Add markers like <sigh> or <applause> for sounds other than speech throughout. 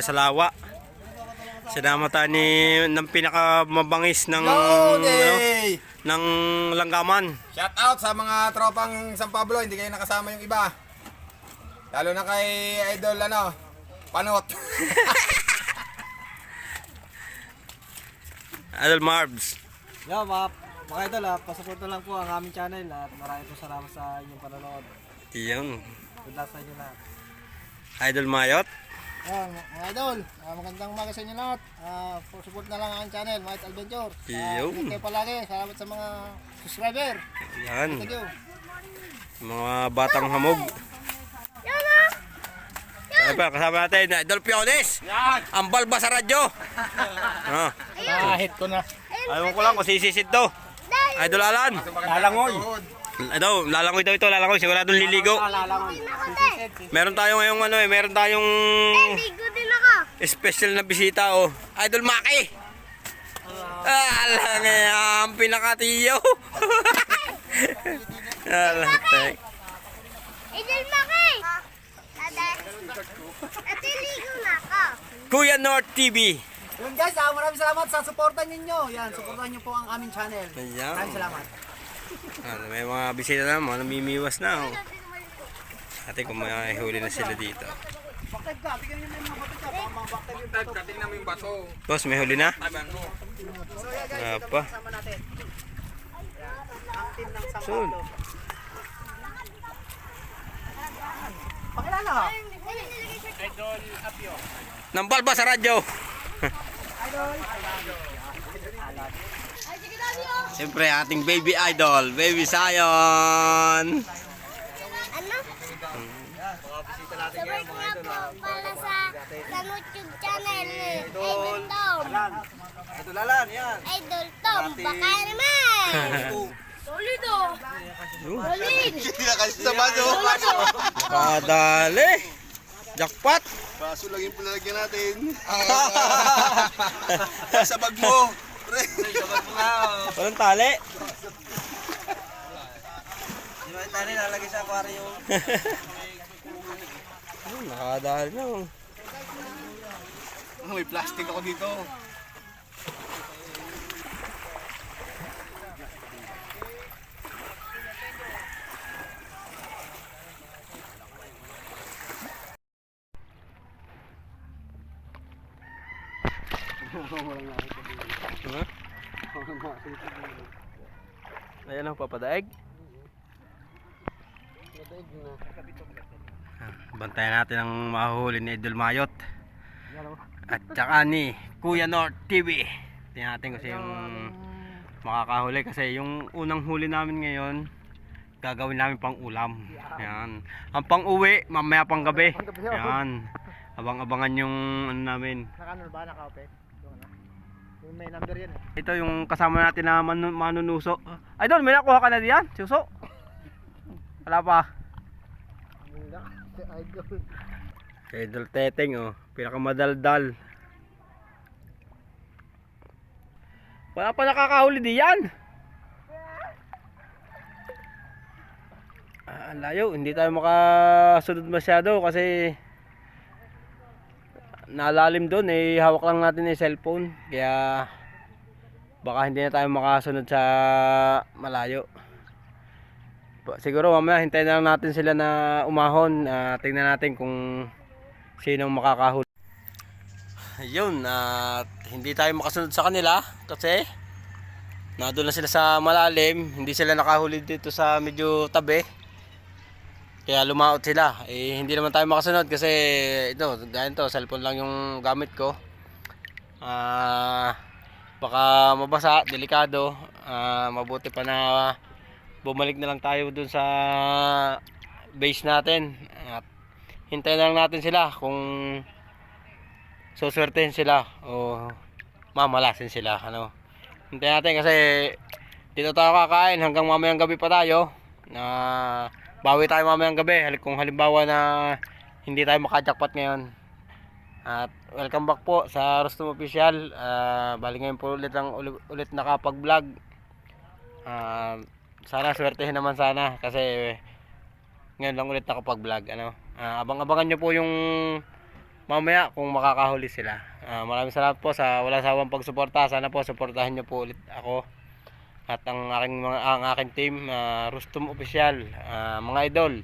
tayo sa Lawa. Sinama tayo ni ng pinakamabangis ng ano, ng langgaman. Shout out sa mga tropang San Pablo, hindi kayo nakasama yung iba. Lalo na kay Idol ano, Panot. <laughs> Idol Marbs. Yo, mga, mga idol, ah, pasuporta lang po ang aming channel at marami po salamat sa inyong panonood. Iyon. Good luck sa inyo lahat. Idol Mayot. Ayan, mga idol, ah, magandang umaga sa inyo lahat. Ah, support na lang ang channel, Might Adventure. Ah, Iyo. ingat kayo palagi. Salamat sa mga subscriber. Yan. Thank you. Mga batang hamog. Ay pa, kasama natin, Idol Piones. Ang balba sa radyo. <laughs> Ah. Kahit ko na. Ayaw ko lang kung sisisid to. Idol Alan. Lalangoy. Ito, lalangoy daw ito, lalangoy. Siguradong liligo. Meron tayong ngayong ano eh, meron tayong special na bisita oh. Idol Maki. Ah, lang eh, ang pinakatiyo. <laughs> Alang, tek. Idol Maki! Ate, ate ligo na ako. Kuya North TV. Yun guys, ah, maraming salamat sa suporta ninyo. Yan, suportahan niyo po ang aming channel. Ayan. Maraming salamat. Ah, may mga bisita na, mga namimiwas na oh. Ate kung may huli na sila dito. Boss, may huli na? Taban mo. So yeah guys, ito pa. kasama natin. Yan, ang team ng San Soon. Pakilala ka? Ng balba sa radyo. Siyempre, ating baby idol, baby Zion. Ano? Sabay ko nga po pala sa, sa YouTube channel ni Idol Tom. Ito lalan, yan. Idol Tom, baka naman. <laughs> Solid oh. Solid. Sa bato. Kadali. Jackpot. Baso lang yung pinalagyan natin. <laughs> Sa bag mo. Pre. Nga. Walang tali. Di ba tayo nilalagay sa aquarium? <laughs> Oh, Nakadali na. oh. May plastic ako dito. <laughs> Diba? Ayan ang papadaig. Ah, Bantayan natin ang mahuhuli ni Idol Mayot. At saka ni Kuya North TV. Tingnan natin kung yung makakahuli kasi yung unang huli namin ngayon gagawin namin pang ulam. Yan. Ang pang uwi, mamaya pang gabi. Yan. Abang-abangan yung ano namin. Nakano ba? Naka-open? May number yan eh. Ito yung kasama natin na manu- manunuso. Idol, may nakuha ka na diyan? Suso? Wala pa. Wala. Si Idol. Idol Teteng oh, pinakamadaldal. Wala pa nakakahuli diyan. Ah, layo, hindi tayo makasunod masyado kasi nalalim doon eh hawak lang natin yung cellphone kaya baka hindi na tayo makasunod sa malayo. Siguro mamaya hintayin na lang natin sila na umahon. Ah, tingnan natin kung sinong makakahuli. Yun, at hindi tayo makasunod sa kanila kasi nandun na sila sa malalim. Hindi sila nakahuli dito sa medyo tabi. Kaya lumaot sila. Eh, hindi naman tayo makasunod kasi ito, ganito, cellphone lang yung gamit ko. Ah, baka mabasa, delikado. Ah, mabuti pa na bumalik na lang tayo dun sa base natin at hintayin na lang natin sila kung suswertehin sila o mamalasin sila ano hintayin natin kasi dito tayo kakain hanggang mamayang gabi pa tayo na bawi tayo mamayang gabi kung halimbawa na hindi tayo makajakpat ngayon at welcome back po sa Rostum Official Ah, bali ngayon po ulit lang ulit, ulit nakapag vlog Ah, sana swertehin naman sana kasi Ngayon lang ulit nakapag-vlog. Ano? Ah, abang-abangan nyo po yung mamaya kung makakahuli sila. Ah, maraming salamat po sa wala sawang pagsuporta. Sana po suportahan nyo po ulit ako at ang aking mga ang aking team ah, Rustum Official, Ah, mga idol.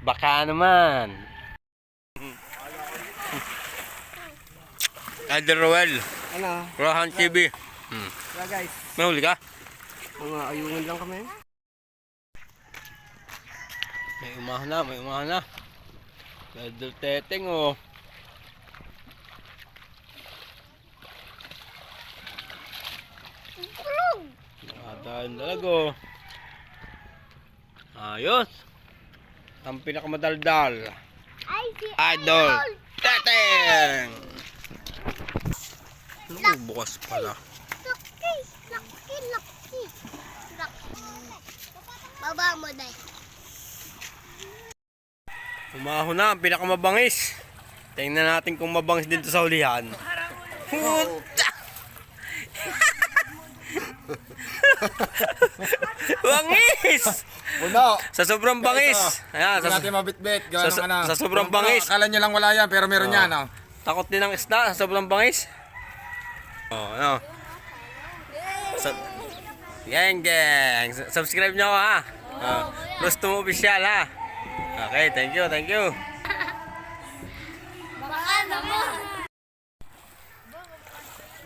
Baka naman. <laughs> Idol Roel, Ano? Rohan TV. Hmm. Yeah guys, May huli ka? mga ayungin lang kami. May umahan na, may umahan na. Idol Teteng oh. Nakadaan talaga oh. Ayos. Ang pinakamadaldal. Ay, si Idol Teteng! Ano bukas pala? Laki, laki, laki. Laki. Baba mo, day. Umahon na ang pinakamabangis. Tingnan natin kung mabangis dito sa hulihan. Puta! <laughs> bangis! Puno! Sa sobrang bangis. Ayan, Hindi sa, natin mabitbit. Gawa sa- ng ano. sa sobrang Puno, bangis. Akala nyo lang wala yan, pero meron yan. Oh. takot din ang isda sa sobrang bangis. Oh, ano? Sa Gang gang. S- Subscribe nyo ako ha. Uh, Rustum Official ha. Okay, thank you, thank you. Baka naman.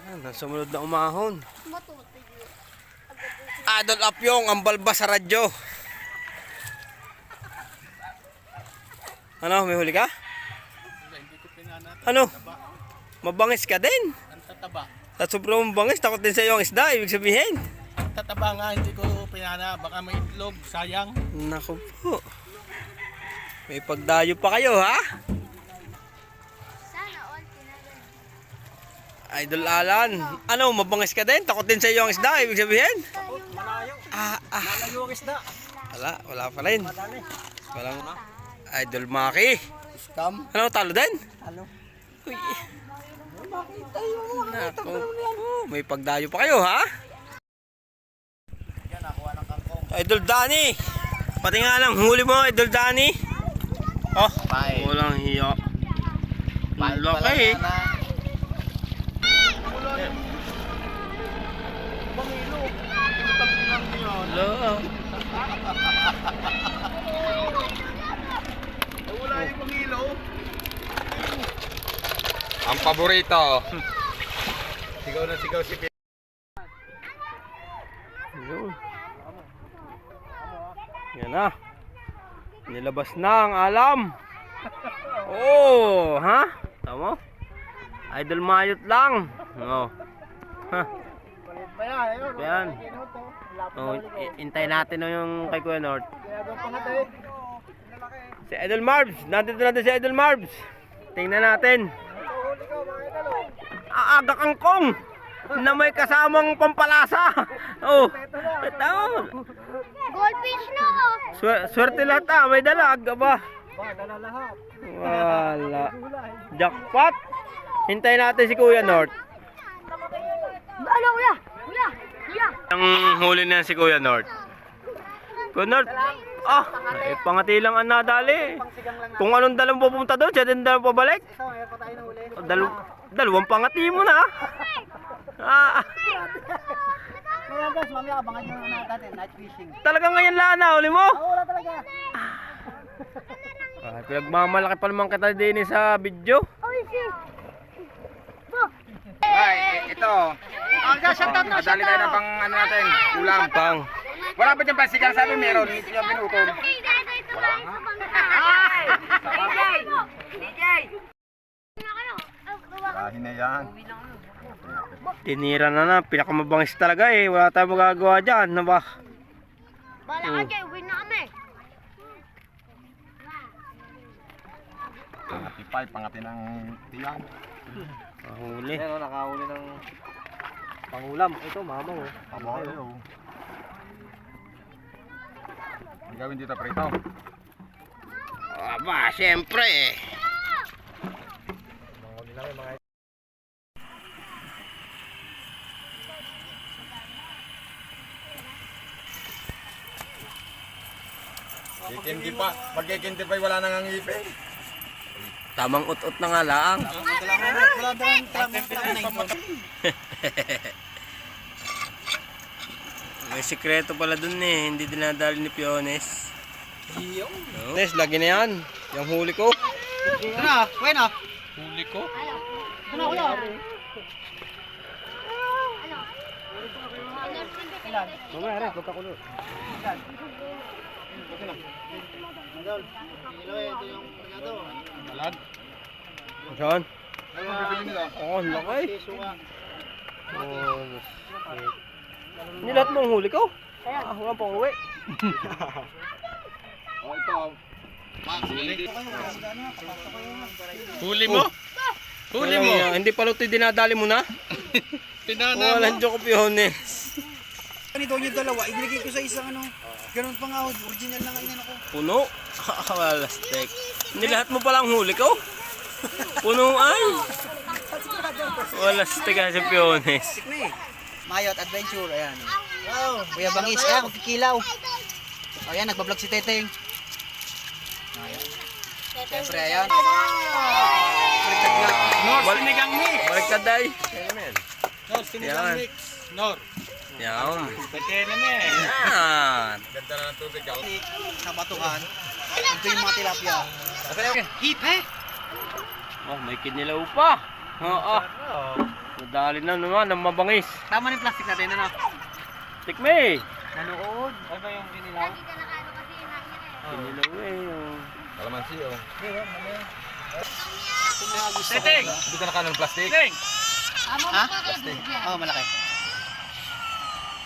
Ayan, sumunod na umahon. Matuti. Adol Apyong, ang balba sa radyo. Ano, may huli ka? Ano? Mabangis ka din? Ang tataba. Sa sobrang bangis, takot din sa iyo ang isda, ibig sabihin. Ang tataba nga, hindi ko pinana. Baka may itlog, sayang. Naku po. May pagdayo pa kayo, ha? Sana all. Idol Alan. Ano, mabangis ka din? Takot din sa iyo ang isda, ibig sabihin? Malayo. Ah, ah. Malayo ang isda. Wala, wala pa rin. Walang Idol Maki. Scam. Ano, talo din? Ano? Uy. Naku po, may pagdayo pa kayo, ha? Idol Dani. Pati nga lang, huli mo, Idol Dani. Oh, Bye. walang hiyo. Ang laki. Hello. Ang paborito. sigaw na sigaw si Pia. Yun. Yan na. Nilabas na ang alam. Oh, ha? Tama? Idol mayot lang. Oh. Ha. Pa yan, ayun. Yan. Oh, i- intay natin na yung kay Kuya North. Si Idol Marbs. Nandito natin si Idol Marbs. Tingnan natin. Oh. Aaga kangkong na may kasamang pampalasa. <laughs> Oh. Ito. Goldfish na, oh. Swer- swerte lahat ah. May dalag. Aba. Ba, dala. Wala. Jackpot. Hintayin natin si Kuya North. Ano? Ang huli na si Kuya North. Kuya North. Ah, eh, pangati lang ang nadali. Kung anong dalang pupunta doon, siya din dalang pabalik. Dal dalawang pangati mo na. Ah, Kaya guys, mamaya abangan nyo na natin, night fishing. talagang ngayon lang na huli mo. Oh, wala talaga. Ah, pinagmamalaki pa naman kita din sa video. Oy, si. Ay, ito. Ang shoutout na, Madali tayo na pang ano natin. Ulam. Pang. Wala ba dyan pasigang sabi meron? Hindi nyo pinutol. Wala nga. Kahin na yan. Tinira na na, pinakamabangis talaga eh. Wala tayong magagawa dyan. Ano ba? Bala ka dyan, uwi na kami. Pangati pangati ng tiyan. Mahuli. Ayan, oh, nakahuli ng pangulam. Ito, mama oh. Paboyo. Ang gawin dito prito. Aba, syempre. Manghuli lang yung mga Kikindi pa. Pag kikindi pa, wala nang ang ngipin. Tamang ut-ut na nga lang. Wala dalang talang May sikreto pala dun eh. Hindi dinadali ni Piones. Iyo. Nes, lagi na yan. Yung huli ko. Ito na, kuya na. Huli ko? Ano, kuya? Mamaya rin, punta ko doon. Idol, Kilo eh, ito yung regado. Saan? Ano ang bibili nila? Oo, oh, ka. Oh, Nilat mo ang huli ko? Ah, wala pang uwi. Oh, ito. Huli mo? Huli mo? Hindi pala ito dinadali mo na? <laughs> Tinana Walang joke Piones. Ganito yung dalawa, ibigay ko sa isang ano. Ganun pa nga, original na nga inano ko. Puno? Wala steak. Nilahat mo palang huli ko? Puno ay. Wala steak kasi Piones. Na eh. Mayot Adventure, ayan. Wow. Kuya Bangis, ayan, magkikilaw. Ayan, nagbablog si Teteng. Ayan. Siyempre, ayan. Baliktad nga. Balik sinigang mix. Baliktad day. Nor, Yan. mix. Nor. Yan. Yan. Ganda na ng tubig. ah. Sa batuhan. Ito yung mga tilapia. Hip, eh? Oh, may kinilaw pa. Oo. Nadali na naman ng mabangis. Tama na yung plastic natin, ano? Tikme. Nanood. Ano ba yung kinilaw? Kinilaw eh. oh. Kalamansi, oh. Teteng! Hindi ka nakaano ng plastic? Ha? Oo, oh, malaki.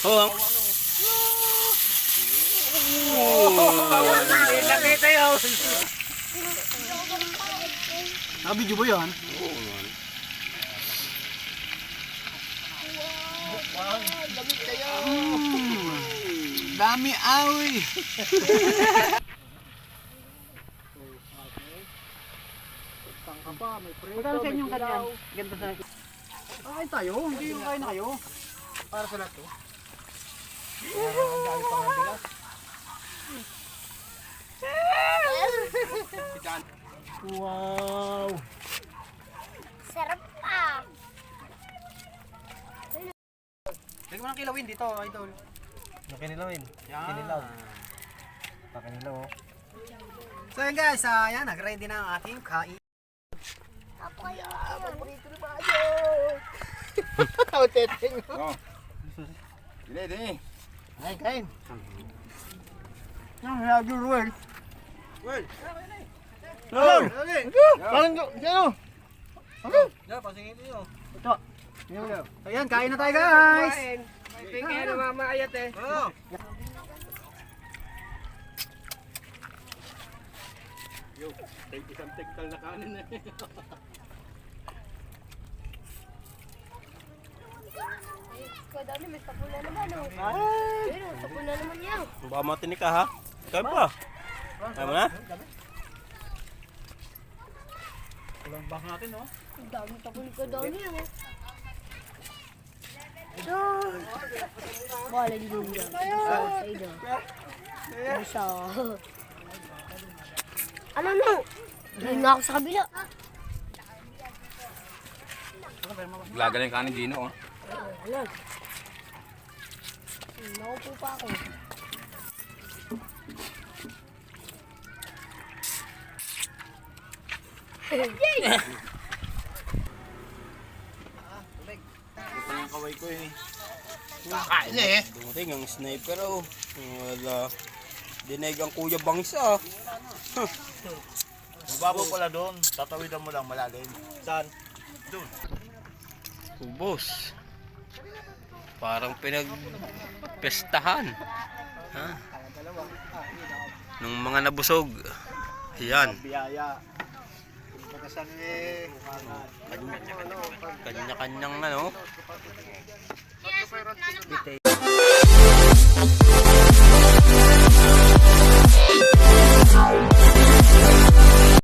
Oh, ang... Nakita yun! Nakabidyo ba yan? Dami awi. Magkano sa inyong ganyan? Ganda sa. Kain tayo, hindi yung kain na kayo. Para sa lahat to. Wow! Sarap pa! Lagyan mo ng kilawin dito, idol. Yung kinilawin. Yan. Kinilaw. Pakinilaw oh. So yun guys, ah, yan, nag-ready na ang ating kain. Ako yun. Oh, teteng. Oh. Dili, dili. Kain, kain. Yung radio world. Lord! Parang ko, ano? Okay. Yeah, pasingin niyo. Yan, yan. So yan, kain na tayo guys! Tingin na mamayat eh. Oh. Isang tektal na kanin eh. <laughs> Kadami, may tapula naman oh. Pero, tapula naman yan. Baka matinik ka ha? Kaya pa. Kaya mo na? Walang bang natin, no? Ang dami tapula ka daw niya oh. Wala din yan. Sa side oh. Isa. Ano no? Hindi na ako sa kabila. Laga na yung kanin Gino, oh. Ano? Naupo pa ako. Ito yung kaway ko eh. Kain na eh. Dumating ang sniper oh. Wala. Dinig ang kuya bangis ah. Babo pala doon. Tatawidan mo lang malalim. Saan? Ubos. Parang pinagpestahan. Ha? Nung mga nabusog. Ayan. Kanya-kanyang ano. Kanya-kanyang ano.